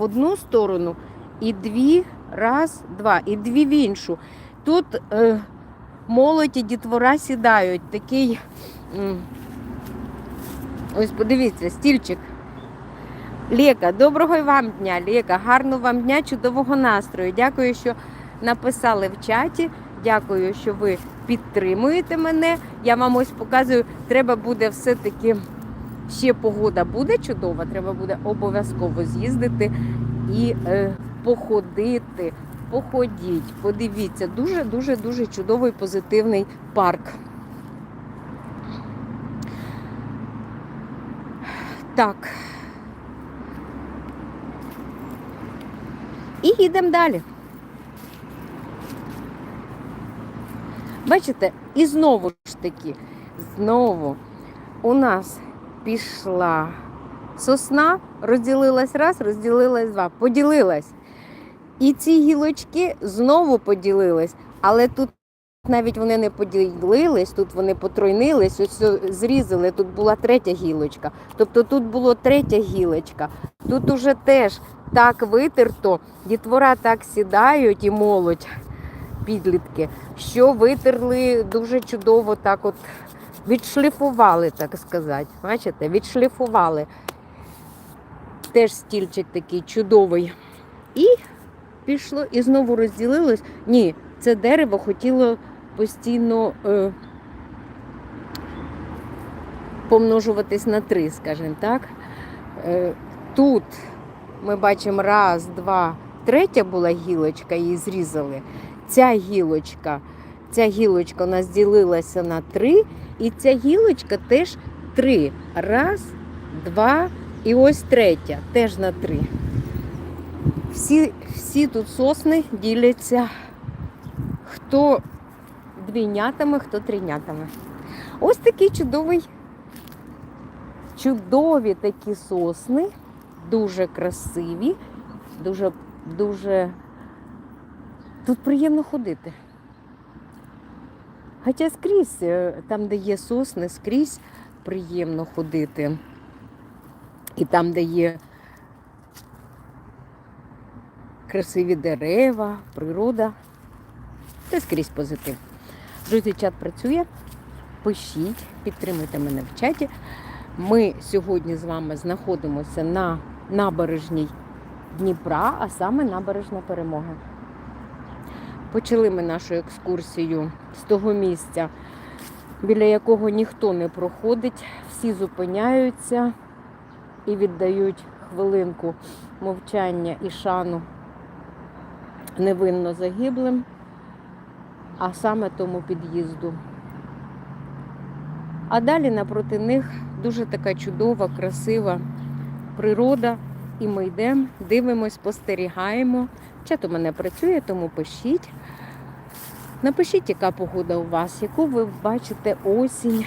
в одну сторону і дві, раз, два, і дві в іншу. Тут е, молодь і дітвора сідають. Такий. Ось подивіться, стільчик. Лєка, доброго вам дня, Лєка. Гарного вам дня, чудового настрою. Дякую, що написали в чаті. Дякую, що ви підтримуєте мене. Я вам ось показую, треба буде все-таки ще погода буде чудова, треба буде обов'язково з'їздити і е, походити. Походіть, подивіться, дуже дуже дуже чудовий позитивний парк. Так. І їдемо далі. Бачите, і знову ж таки, знову у нас пішла сосна, розділилась раз, розділилась два, поділилась. І ці гілочки знову поділились, але тут навіть вони не поділились, тут вони потройнились, ось зрізали, тут була третя гілочка. Тобто тут була третя гілочка. Тут уже теж так витерто, дітвора так сідають і молодь, підлітки, що витерли дуже чудово, так от відшліфували, так сказати. Бачите, відшліфували. Теж стільчик такий чудовий. І пішло, і знову розділилось. Ні, це дерево хотіло постійно е, помножуватись на три, скажімо так. Е, тут ми бачимо раз, два, третя була гілочка, її зрізали. Ця гілочка, ця гілочка у нас ділилася на три, і ця гілочка теж три. Раз, два і ось третя, теж на три. Всі, всі тут сосни діляться хто двійнятами, хто трійнятами. Ось такий чудовий, чудові такі сосни, дуже красиві, дуже, дуже тут приємно ходити. Хоча скрізь, е, там, де є сосни, скрізь приємно ходити. І там, де є красиві дерева, природа, це скрізь позитив. Друзі, чат працює. Пишіть, підтримуйте мене в чаті. Ми сьогодні з вами знаходимося на набережній Дніпра, а саме набережна перемоги. Почали ми нашу екскурсію з того місця, біля якого ніхто не проходить, всі зупиняються і віддають хвилинку мовчання і шану невинно загиблим, а саме тому під'їзду. А далі напроти них дуже така чудова, красива природа. І ми йдемо, дивимось, спостерігаємо. Чат у мене працює, тому пишіть. Напишіть, яка погода у вас, яку ви бачите осінь,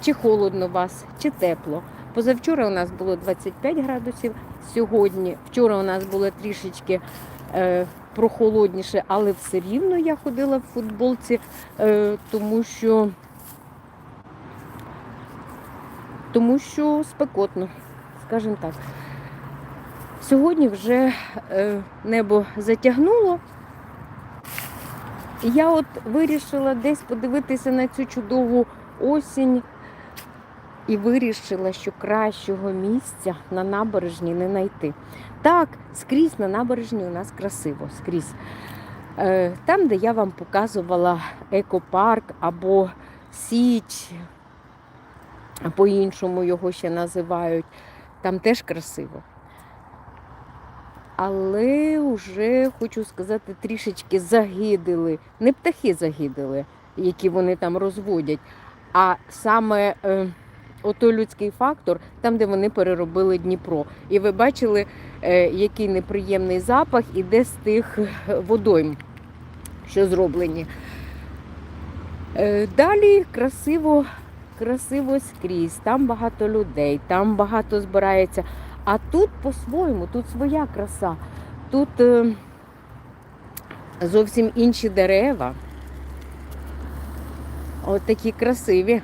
чи холодно у вас, чи тепло. Позавчора у нас було 25 градусів, сьогодні, вчора у нас було трішечки е, прохолодніше, але все рівно я ходила в футболці, е, тому що тому що спекотно, скажімо так. Сьогодні вже е, небо затягнуло. Я от вирішила десь подивитися на цю чудову осінь і вирішила, що кращого місця на набережні не знайти. Так, скрізь на набережні у нас красиво, скрізь. Е, Там, де я вам показувала екопарк або Січ, по-іншому його ще називають, там теж красиво. Але вже хочу сказати, трішечки загидили. Не птахи загидили, які вони там розводять, а саме е, отой людський фактор, там, де вони переробили Дніпро. І ви бачили, е, який неприємний запах іде з тих водойм, що зроблені. Е, далі красиво, красиво скрізь, там багато людей, там багато збирається. А тут по-своєму, тут своя краса, тут е, зовсім інші дерева. От такі красиві.